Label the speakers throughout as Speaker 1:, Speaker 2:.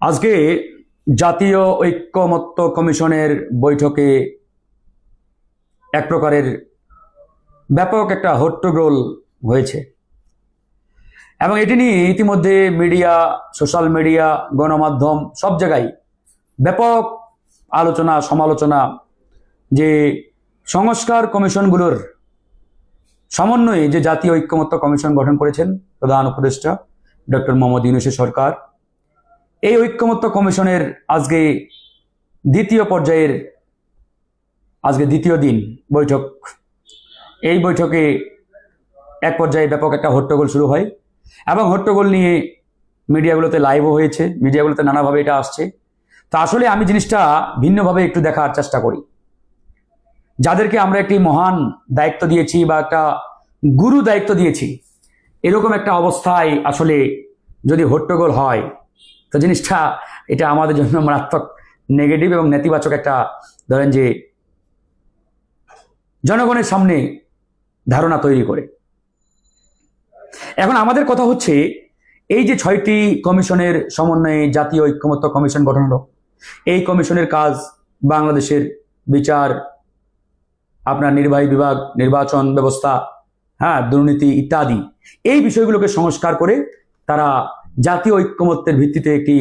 Speaker 1: আজকে জাতীয় ঐক্যমত্য কমিশনের বৈঠকে এক প্রকারের ব্যাপক একটা হট্টগোল হয়েছে। এবং এটি নিয়ে ইতিমধ্যে মিডিয়া, সোশ্যাল মিডিয়া, গণমাধ্যম সব জায়গায় ব্যাপক আলোচনা, সমালোচনা যে সংস্কার কমিশনগুলোর সমন্বয়ে যে জাতীয় ঐক্যমত্য কমিশন গঠন করেছেন প্রধান উপদেষ্টা ডক্টর মোহাম্মদ ইউনুসের সরকার। এই ঐক্যমত্য কমিশনের আজকে দ্বিতীয় পর্যায়ের আজকে দ্বিতীয় দিন বৈঠক। এই বৈঠকে এক পর্যায়ে ব্যাপক একটা হট্টগোল শুরু হয় এবং হট্টগোল নিয়ে মিডিয়াগুলোতে লাইভও হয়েছে, মিডিয়াগুলোতে নানাভাবে এটা আসছে। তা আসলে আমি জিনিসটা ভিন্নভাবে একটু দেখার চেষ্টা করি। যাদেরকে আমরা একটি মহান দায়িত্ব দিয়েছি বা একটা গুরু দায়িত্ব দিয়েছি, এরকম একটা অবস্থায় আসলে যদি হট্টগোল হয়, তো জিনিসটা এটা আমাদের জন্য মারাত্মক নেগেটিভ এবং নেতিবাচক একটা ধরেন যে জনগণের সামনে ধারণা তৈরি করে। এখন আমাদের কথা হচ্ছে, এই যে ছয়টি কমিশনের সমন্বয়ে জাতীয় ঐক্যমত্য কমিশন গঠন হলো, এই কমিশনের কাজ বাংলাদেশের বিচার, আপনার নির্বাহী বিভাগ, নির্বাচন ব্যবস্থা হ্যাঁ দুর্নীতি ইত্যাদি, এই বিষয়গুলোকে সংস্কার করে তারা জাতীয় ঐক্যমত্যের ভিত্তিতে একটি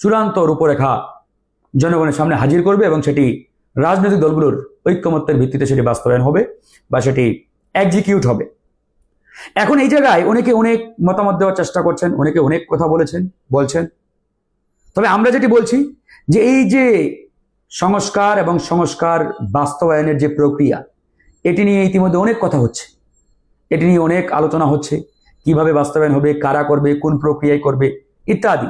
Speaker 1: চূড়ান্ত রূপরেখা জনগণের সামনে হাজির করবে এবং সেটি রাজনৈতিক দলগুলোর ঐক্যমত্যের ভিত্তিতে সেটি বাস্তবায়ন হবে বা সেটি এক্সিকিউট হবে। এখন এই জায়গায় অনেকে অনেক মতামত দেওয়ার চেষ্টা করছেন, অনেকে অনেক কথা বলেছেন, বলছেন। তবে আমরা যেটি বলছি যে এই যে সংস্কার এবং সংস্কার বাস্তবায়নের যে প্রক্রিয়া, এটি নিয়ে ইতিমধ্যে অনেক কথা হচ্ছে। এটি নিয়ে অনেক আলোচনা হচ্ছে। কীভাবে বাস্তবায়ন হবে, কারা করবে, কোন প্রক্রিয়ায় করবে, ইত্যাদি।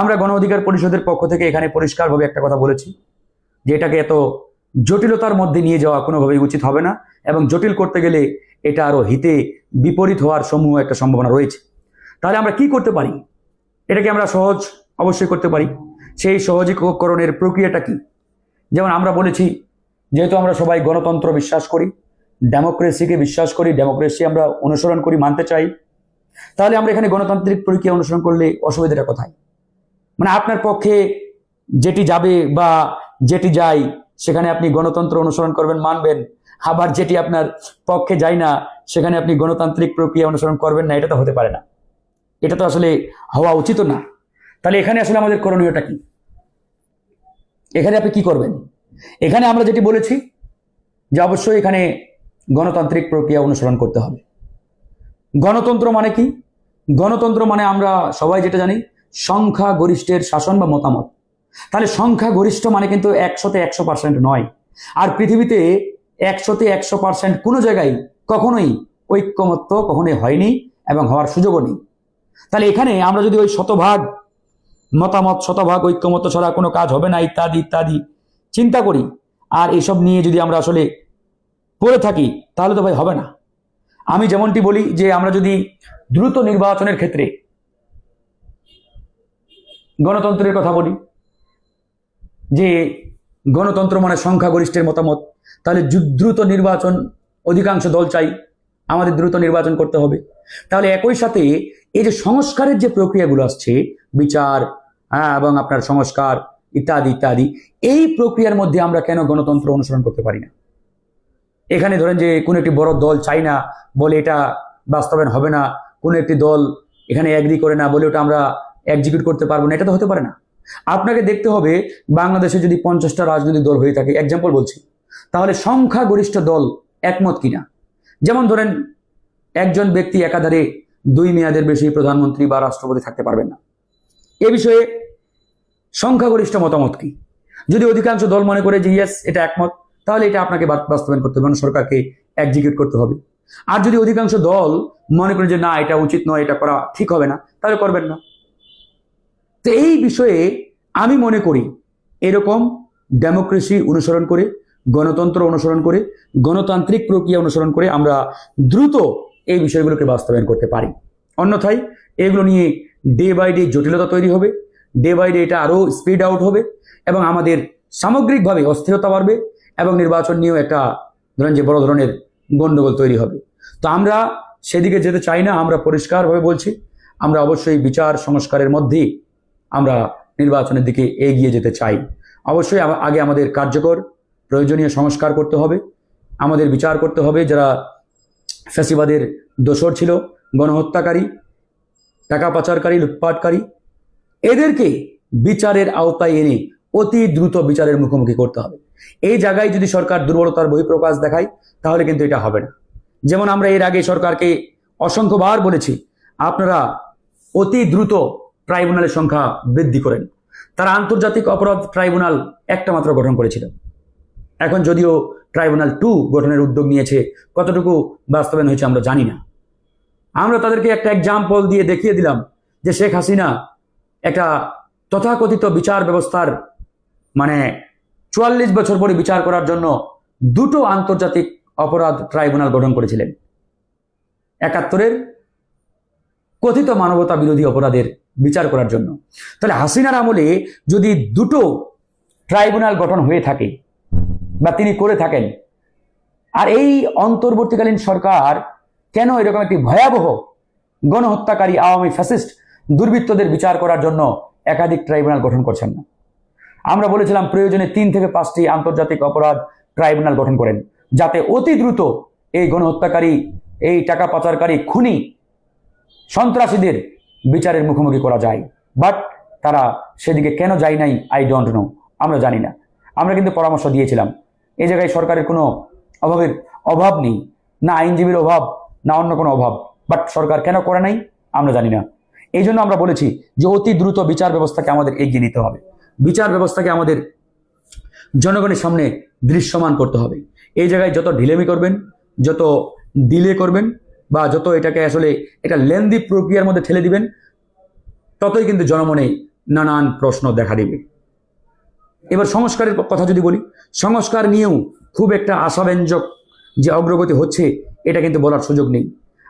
Speaker 1: আমরা গণ অধিকার পরিষদের পক্ষ থেকে এখানে পরিষ্কারভাবে একটা কথা বলেছি, যে এটাকে এত জটিলতার মধ্যে নিয়ে যাওয়া কোনোভাবেই উচিত হবে না এবং জটিল করতে গেলে এটা আরও হিতে বিপরীত হওয়ার সমূহ একটা সম্ভাবনা রয়েছে। তাহলে আমরা কি করতে পারি? এটাকে আমরা সহজ অবশ্যই করতে পারি। সেই সহজীকরণের প্রক্রিয়াটা কি? যেমন আমরা বলেছি, যেহেতু আমরা সবাই গণতন্ত্র বিশ্বাস করি, ডেমোক্রেসিকে বিশ্বাস করি, ডেমোক্রেসি আমরা অনুসরণ করি, মানতে চাই তাহলে আমরা এখানে গণতান্ত্রিক প্রক্রিয়া অনুসরণ করলে অসুবিধাটা কোথায়? মানে আপনার পক্ষে যেটি যাবে বা যেটি যায়, সেখানে আপনি গণতন্ত্র অনুসরণ করবেন, মানবেন। আবার যেটি আপনার পক্ষে যায় না, সেখানে আপনি গণতান্ত্রিক প্রক্রিয়া অনুসরণ করবেন না, এটা তো হতে পারে না। এটা তো আসলে হওয়া উচিত না। তাহলে এখানে আসলে আমাদের করণীয়টা কি? এখানে আপনি কি করবেন? এখানে আমরা যেটি বলেছি যে অবশ্যই এখানে গণতান্ত্রিক প্রক্রিয়া অনুসরণ করতে হবে। গণতন্ত্র মানে কি? গণতন্ত্র মানে আমরা সবাই যেটা জানি সংখ্যা গরিষ্ঠের শাসন বা মতামত। তাহলে সংখ্যা গরিষ্ঠ মানে কিন্তু একশোতে একশো পার্সেন্ট নয়। আর পৃথিবীতে একশোতে একশো পার্সেন্ট কোনো জায়গায় কখনোই ঐক্যমত্য কখনোই হয়নি এবং হওয়ার সুযোগও নেই। তাহলে এখানে আমরা যদি ওই শতভাগ মতামত, শতভাগ ঐক্যমত্য ছাড়া কোনো কাজ হবে না, ইত্যাদি ইত্যাদি চিন্তা করি, আর এসব নিয়ে যদি আমরা আসলে পড়ে থাকি, তাহলে তো ভাই হবে না। আমি যেমনটি বলি যে আমরা যদি দ্রুত নির্বাচনের ক্ষেত্রে গণতন্ত্রের কথা বলি, যে গণতন্ত্র মানে সংখ্যাগরিষ্ঠের মতামত, তাহলে দ্রুত নির্বাচন, অধিকাংশ দল চাই আমাদের দ্রুত নির্বাচন করতে হবে। তাহলে একই সাথে এই যে সংস্কারের যে প্রক্রিয়াগুলো আসছে, বিচার হ্যাঁ এবং আপনার সংস্কার ইত্যাদি ইত্যাদি, এই প্রক্রিয়ার মধ্যে আমরা কেন গণতন্ত্র অনুসরণ করতে পারি না? এখানে ধরেন যে কোনো একটি বড় দল চাই না বলে এটা বাস্তবায়ন হবে না, কোনো একটি দল এখানে অ্যাগ্রি করে না বলে ওটা আমরা এক্সিকিউট করতে পারব না, এটা তো হতে পারে না। আপনাকে দেখতে হবে বাংলাদেশে যদি পঞ্চাশটা রাজনৈতিক দল হয়ে থাকে এক্সাম্পল বলছি, তাহলে সংখ্যাগরিষ্ঠ দল একমত কিনা? যেমন ধরেন একজন ব্যক্তি একাধারে দুই মেয়াদের বেশি প্রধানমন্ত্রী বা রাষ্ট্রপতি থাকতে পারবেন না। এ বিষয়ে সংখ্যাগরিষ্ঠ মতামত কি? যদি অধিকাংশ দল মনে করে যে ইয়েস এটা একমত তাহলে এটা আপনাকে বাস্তবায়ন করতে হবে। মানে সরকারকে এক্সিকিউট করতে হবে। আর যদি অধিকাংশ দল মনে করে যে না, এটা উচিত নয়, এটা করা ঠিক হবে না, তাহলে করবেন না। তো এই বিষয়ে আমি মনে করি এরকম ডেমোক্রেসি অনুসরণ করে, গণতন্ত্র অনুসরণ করে, গণতান্ত্রিক প্রক্রিয়া অনুসরণ করে আমরা দ্রুত এই বিষয়গুলোকে বাস্তবায়ন করতে পারি। অন্যথায় এগুলো নিয়ে ডে বাই ডে জটিলতা তৈরি হবে। ডে বাই ডে এটা আরও স্পিড আউট হবে এবং আমাদের সামগ্রিকভাবে অস্থিরতা বাড়বে। এবং নির্বাচন নিয়েও একটা ধরেন যে বড় ধরনের গণ্ডগোল তৈরি হবে। তো আমরা সেদিকে যেতে চাই না, আমরা পরিষ্কারভাবে বলছি, আমরা অবশ্যই বিচার সংস্কারের মধ্যে আমরা নির্বাচনের দিকে এগিয়ে যেতে চাই। অবশ্যই আগে আমাদের কার্যকর, প্রয়োজনীয় সংস্কার করতে হবে, আমাদের বিচার করতে হবে। যারা ফ্যাসিবাদের দোসর ছিল, গণহত্যাকারী, টাকা পাচারকারী, লুটপাটকারী, এদেরকে বিচারের আওতায় এনে অতি দ্রুত বিচারের মুখোমুখি করতে হবে। এই জায়গায় যদি সরকার দুর্বলতার বহিঃপ্রকাশ দেখায়, তাহলে কিন্তু এটা হবে না। যেমন আমরা এর আগে সরকারকে অসংখ্যবার বলেছি, আপনারা অতি দ্রুত ট্রাইব্যুনালের সংখ্যা বৃদ্ধি করেন। তারা আন্তর্জাতিক অপরাধ ট্রাইব্যুনাল একটা মাত্র গঠন করেছিল। এখন যদিও ট্রাইব্যুনাল টু গঠনের উদ্যোগ নিয়েছে, কতটুকু বাস্তবায়ন হয়েছে আমরা জানি না। আমরা তাদেরকে একটা এক্সাম্পল দিয়ে দেখিয়ে দিলাম যে শেখ হাসিনা একটা তথাকথিত বিচার ব্যবস্থার মানে চুয়াল্লিশ বছর পরে বিচার করার জন্য দুটো আন্তর্জাতিক অপরাধ ট্রাইব্যুনাল গঠন করেছিলেন। একাত্তরের কথিত মানবতা বিরোধী অপরাধের বিচার করার জন্য। তাহলে হাসিনার আমলে যদি দুটো ট্রাইব্যুনাল গঠন হয়ে থাকে বা তিনি করে থাকেন, আর এই অন্তর্বর্তীকালীন সরকার কেন এরকম একটি ভয়াবহ গণহত্যাকারী আওয়ামী ফ্যাসিস্ট দুর্বৃত্তদের বিচার করার জন্য একাধিক ট্রাইব্যুনাল গঠন করছেন না? আমরা বলেছিলাম প্রয়োজনে তিন থেকে পাঁচটি আন্তর্জাতিক অপরাধ ট্রাইব্যুনাল গঠন করেন, যাতে অতি দ্রুত এই গণহত্যাকারী, এই টাকা পাচারকারী খুনি সন্ত্রাসীদের বিচারের মুখোমুখি করা যায়। বাট তারা সেদিকে কেন যায় নাই আই ডোন্ট নো আমরা জানি না। আমরা কিন্তু পরামর্শ দিয়েছিলাম এই জায়গায় সরকারের কোনো অভাবের অভাব নেই, না আইনজীবীর অভাব, না অন্য কোনো অভাব। বাট সরকার কেন করে নাই, আমরা জানি না। এই জন্য আমরা বলেছি যে অতি দ্রুত বিচার ব্যবস্থাকে আমাদের এগিয়ে নিতে হবে। বিচার ব্যবস্থাকে আমাদের জনগণের সামনে দৃশ্যমান করতে হবে। এই জায়গায় যত ঢিলেমি করবেন, যত ডিলে করবেন বা যত এটাকে আসলে এটা লেন্দি প্রক্রিয়ার মধ্যে ঠেলে দিবেন, ততই কিন্তু জনমনে নানান প্রশ্ন দেখা দিবে। এবার সংস্কারের কথা যদি বলি, সংস্কার নিয়েও খুব একটা আশাব্যঞ্জক যে অগ্রগতি হচ্ছে, এটা কিন্তু বলার সুযোগ নেই।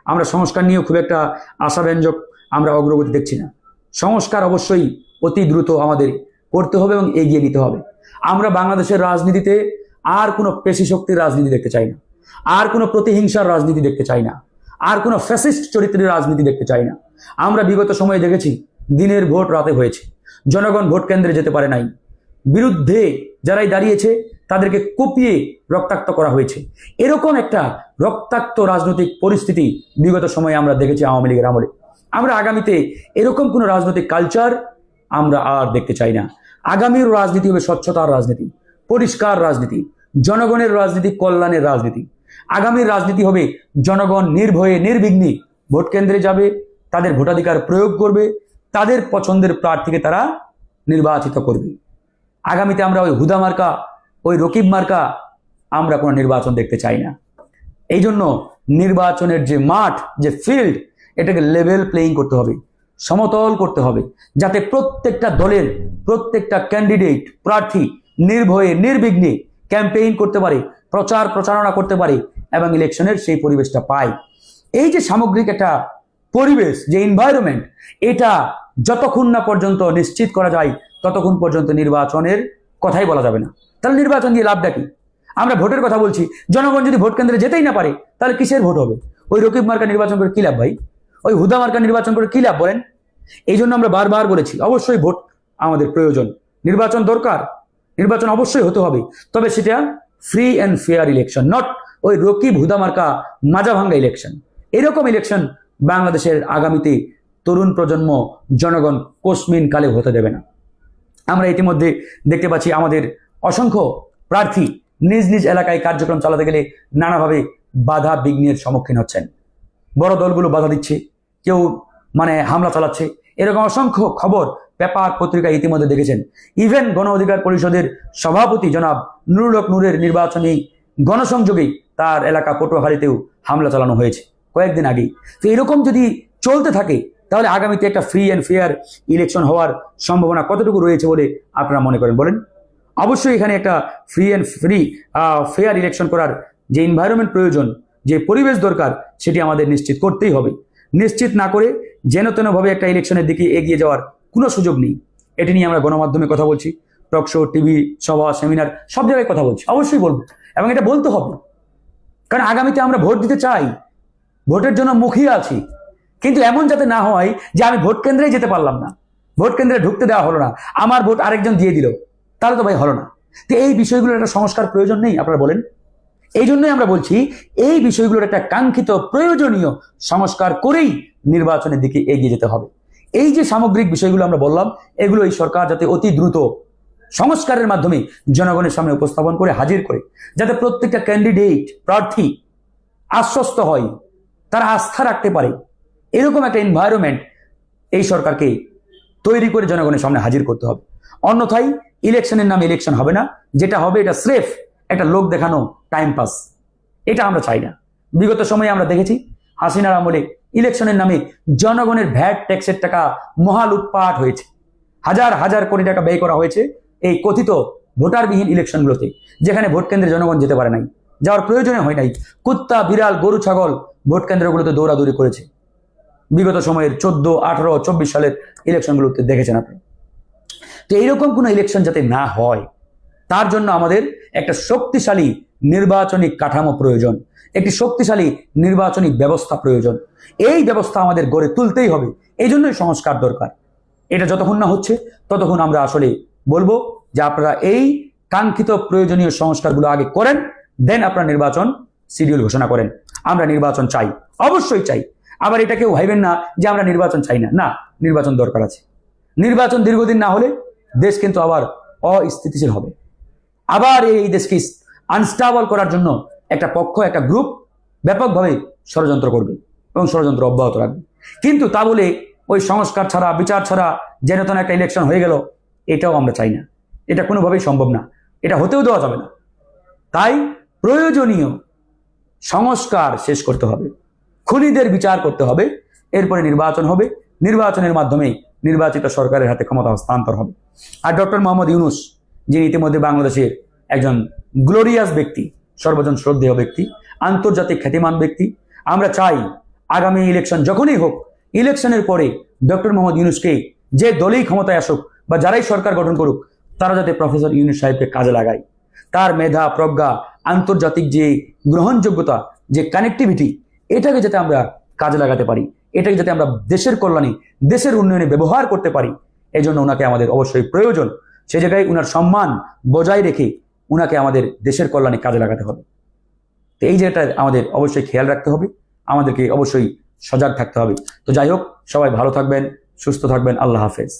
Speaker 1: আমরা সংস্কার নিয়েও খুব একটা আশাব্যঞ্জক আমরা অগ্রগতি দেখছি না। সংস্কার অবশ্যই অতি দ্রুত আমাদের করতে হবে এবং এগিয়ে নিতে হবে। আমরা বাংলাদেশের রাজনীতিতে আর কোনো পেশি শক্তির রাজনীতি দেখতে চাই না। আর কোনো প্রতিহিংসার রাজনীতি দেখতে চাই না। আর কোনো ফ্যাসিস্ট চরিত্রের রাজনীতি দেখতে চাই না। আমরা বিগত সময়ে দেখেছি, দিনের ভোট রাতে হয়েছে। জনগণ ভোট কেন্দ্রে যেতে পারে নাই। বিরুদ্ধে যারাই দাঁড়িয়েছে, তাদেরকে কুপিয়ে রক্তাক্ত করা হয়েছে। এরকম একটা রক্তাক্ত রাজনৈতিক পরিস্থিতি বিগত সময়ে আমরা দেখেছি আওয়ামী লীগের আমলে। আমরা আগামীতে এরকম কোনো রাজনৈতিক কালচার আমরা আর দেখতে চাই না। আগামীর রাজনীতি হবে স্বচ্ছতার রাজনীতি, পরিষ্কার রাজনীতি, জনগণের রাজনীতি, কল্যাণের রাজনীতি। আগামীর রাজনীতি হবে জনগণ নির্ভয়ে, নির্বিঘ্নে ভোট কেন্দ্রে যাবে, তাদের ভোটাধিকার প্রয়োগ করবে, তাদের পছন্দের প্রার্থীকে তারা নির্বাচিত করবে। আগামীতে আমরা ওই হুদা মার্কা, ওই রকিব মার্কা আমরা কোনো নির্বাচন দেখতে চাই না। এই জন্য নির্বাচনের যে মাঠ, যে ফিল্ড এটাকে লেভেল প্লেয়িং করতে হবে। সমতল করতে হবে, যাতে প্রত্যেকটা দলের প্রত্যেকটা ক্যান্ডিডেট প্রার্থী নির্ভয়ে, নির্বিঘ্নে ক্যাম্পেইন করতে পারে, প্রচার প্রচারণা করতে পারে এবং ইলেকশনের সেই পরিবেশটা পায়। এই যে সামগ্রিক একটা পরিবেশ, যে এনভায়রনমেন্ট এটা যতক্ষণ না পর্যন্ত নিশ্চিত করা যায়, ততক্ষণ পর্যন্ত নির্বাচনের কথাই বলা যাবে না। তাহলে নির্বাচন দিয়ে লাভটা কি? আমরা ভোটের কথা বলছি, জনগণ যদি ভোট কেন্দ্রে যেতেই না পারে, তাহলে কিসের ভোট হবে? ওই রকিব মার্কা নির্বাচন করে কি লাভ ভাই? ওই হুদা মার্কা নির্বাচন করে কি লাভ বলেন? এই জন্য আমরা বারবার বলেছি, অবশ্যই ভোট আমাদের প্রয়োজন। নির্বাচন দরকার, নির্বাচন অবশ্যই হতে হবে। তবে সেটা free and fair election not ওই রকিব হুদা মার্কা মাজা ভাঙ্গা ইলেকশন এরকম ইলেকশন বাংলাদেশের আগামীতে তরুণ প্রজন্ম, জনগণ কোসমিন কালে হতে দেবে না। আমরা ইতিমধ্যে দেখতে পাচ্ছি আমাদের অসংখ্য প্রার্থী নিজ নিজ এলাকায় কার্যক্রম চালাতে গেলে নানাভাবে বাধা বিঘ্নের সম্মুখীন হচ্ছেন। বড় দলগুলো বাধা দিচ্ছে, কেউ মানে হামলা চালাচ্ছে। এরকম অসংখ্য খবর পেপার পত্রিকা ইতিমধ্যে দেখেছেন। ইভেন গণ অধিকার পরিষদের সভাপতি জনাব নুরুল হক নূরের নির্বাচনী গণসংযোগেই তার এলাকা পটুয়াখালীতেও হামলা চালানো হয়েছে কয়েকদিন আগেই তো এরকম যদি চলতে থাকে, তাহলে আগামীতে একটা ফ্রি অ্যান্ড ফেয়ার ইলেকশন হওয়ার সম্ভাবনা কতটুকু রয়েছে বলে আপনারা মনে করেন? বলেন। অবশ্যই এখানে একটা free and free fair election করার যে এনভায়রনমেন্ট প্রয়োজন যে পরিবেশ দরকার, সেটি আমাদের নিশ্চিত করতেই হবে। নিশ্চিত না করে যেন তেনভাবে একটা ইলেকশনের দিকে এগিয়ে যাওয়ার কোনো সুযোগ নেই। এটি নিয়ে আমরা গণমাধ্যমে কথা বলছি, টক শো, টিভি, সভা, সেমিনার, সব জায়গায় কথা বলছি। অবশ্যই বলব। এবং এটা বলতে হবে। কারণ আগামীতে আমরা ভোট দিতে চাই। ভোটের জন্য মুখিয়ে আছি। কিন্তু এমন যাতে না হয় যে আমি ভোট কেন্দ্রে যেতে পারলাম না। ভোট কেন্দ্রে ঢুকতে দেওয়া হলো না। আমার ভোট আরেকজন দিয়ে দিল। তাহলে তো ভাই হলো না। তো এই বিষয়গুলোর একটা সংস্কার প্রয়োজন নেই, আপনারা বলেন? এই জন্যই আমরা বলছি, এই বিষয়গুলোর একটা কাঙ্ক্ষিত প্রয়োজনীয় সংস্কার করেই নির্বাচনের দিকে এগিয়ে যেতে হবে। এই যে সামগ্রিক বিষয়গুলো আমরা বললাম এগুলো এই সরকার যাতে অতি দ্রুত সংস্কারের মাধ্যমে জনগণের সামনে উপস্থাপন করে, হাজির করে, যাতে প্রত্যেকটা ক্যান্ডিডেট প্রার্থী আশ্বস্ত হয়, তারা আস্থা রাখতে পারে, এরকম একটা এনভায়রনমেন্ট এই সরকারকে তৈরি করে জনগণের সামনে হাজির করতে হবে। অন্যথায় ইলেকশনের নাম ইলেকশন হবে না, যেটা হবে এটা স্রেফ একটা লোক দেখানো টাইম পাস এটা আমরা চাই না। বিগত সময়ে আমরা দেখেছি হাসিনার আমলে ইলেকশনের নামে জনগণের ভ্যাট, ট্যাক্সের টাকা মহা লুটপাট হয়েছে। হাজার হাজার কোটি টাকা ব্যয় করা হয়েছে এই কথিত ভোটারবিহীন ইলেকশনগুলোতে, যেখানে ভোট কেন্দ্রে জনগণ যেতে পারে নাই। যাওয়ার প্রয়োজনে হয় নাই। কুত্তা, বিড়াল, গরু, ছাগল ভোট কেন্দ্রগুলোতে দৌড়াদৌড়ি করেছে। বিগত সময়ের চোদ্দ, আঠারো, চব্বিশ সালের ইলেকশনগুলোতে দেখেছেন আপনি। তো এইরকম কোনো ইলেকশন যাতে না হয় তার জন্য আমাদের একটা শক্তিশালী নির্বাচনী কাঠামো প্রয়োজন। একটি শক্তিশালী নির্বাচনী ব্যবস্থা প্রয়োজন। এই ব্যবস্থা আমাদের গড়ে তুলতেই হবে। এই জন্যই সংস্কার দরকার। এটা যতক্ষণ না হচ্ছে, ততক্ষণ আমরা আসলে বলব যে আপনারা এই কাঙ্ক্ষিত প্রয়োজনীয় সংস্কারগুলো আগে করেন, দেন আপনারা নির্বাচন শিডিউল ঘোষণা করেন। আমরা নির্বাচন চাই। অবশ্যই চাই। আবার এটা কেউ ভাইবেন না যে আমরা নির্বাচন চাই না। না, নির্বাচন দরকার আছে। নির্বাচন দীর্ঘদিন না হলে দেশ কিন্তু আবার অস্থিতিশীল হবে। আবার এই দেশকে আনস্টাবল করার জন্য একটা পক্ষ, একটা গ্রুপ ব্যাপকভাবে ষড়যন্ত্র করবে এবং ষড়যন্ত্র অব্যাহত রাখবে। কিন্তু তা বলে ওই সংস্কার ছাড়া, বিচার ছাড়া যেন তেন একটা ইলেকশন হয়ে গেল, এটাও আমরা চাই না। এটা কোনোভাবেই সম্ভব না। এটা হতেও দেওয়া যাবে না। তাই প্রয়োজনীয় সংস্কার শেষ করতে হবে। খুনিদের বিচার করতে হবে। এরপরে নির্বাচন হবে। নির্বাচনের মাধ্যমে নির্বাচিত সরকারের হাতে ক্ষমতা হস্তান্তর হবে। আর ডক্টর মোহাম্মদ ইউনুস যিনি ইতিমধ্যে বাংলাদেশের একজন গ্লোরিয়াস ব্যক্তি, সর্বজন শ্রদ্ধেয় ব্যক্তি, আন্তর্জাতিক খ্যাতিমান ব্যক্তি। আমরা চাই আগামী ইলেকশন যখনই হোক ইলেকশনের পরে ডক্টর মোহাম্মদ ইউনুসকে যে দলেই ক্ষমতায় আসুক বা যারাই সরকার গঠন করুক, তারা যাতে প্রফেসর ইউনুস সাহেবকে কাজে লাগায়। তার মেধা, প্রজ্ঞা, আন্তর্জাতিক যে গ্রহণযোগ্যতা, যে কানেক্টিভিটি এটাকে যাতে আমরা কাজে লাগাতে পারি, এটাকে যাতে আমরা দেশের কল্যাণে, দেশের উন্নয়নে ব্যবহার করতে পারি এই জন্য ওনাকে আমাদের অবশ্যই প্রয়োজন। সে জায়গায় উনার সম্মান বজায় রেখে উনাকে আমাদের দেশের কল্যাণে কাজে লাগাতে হবে। তো এই জায়গাটা আমাদের অবশ্যই খেয়াল রাখতে হবে, আমাদেরকে অবশ্যই সজাগ থাকতে হবে। তো যাই হোক, সবাই ভালো থাকবেন, সুস্থ থাকবেন, আল্লাহ হাফেজ।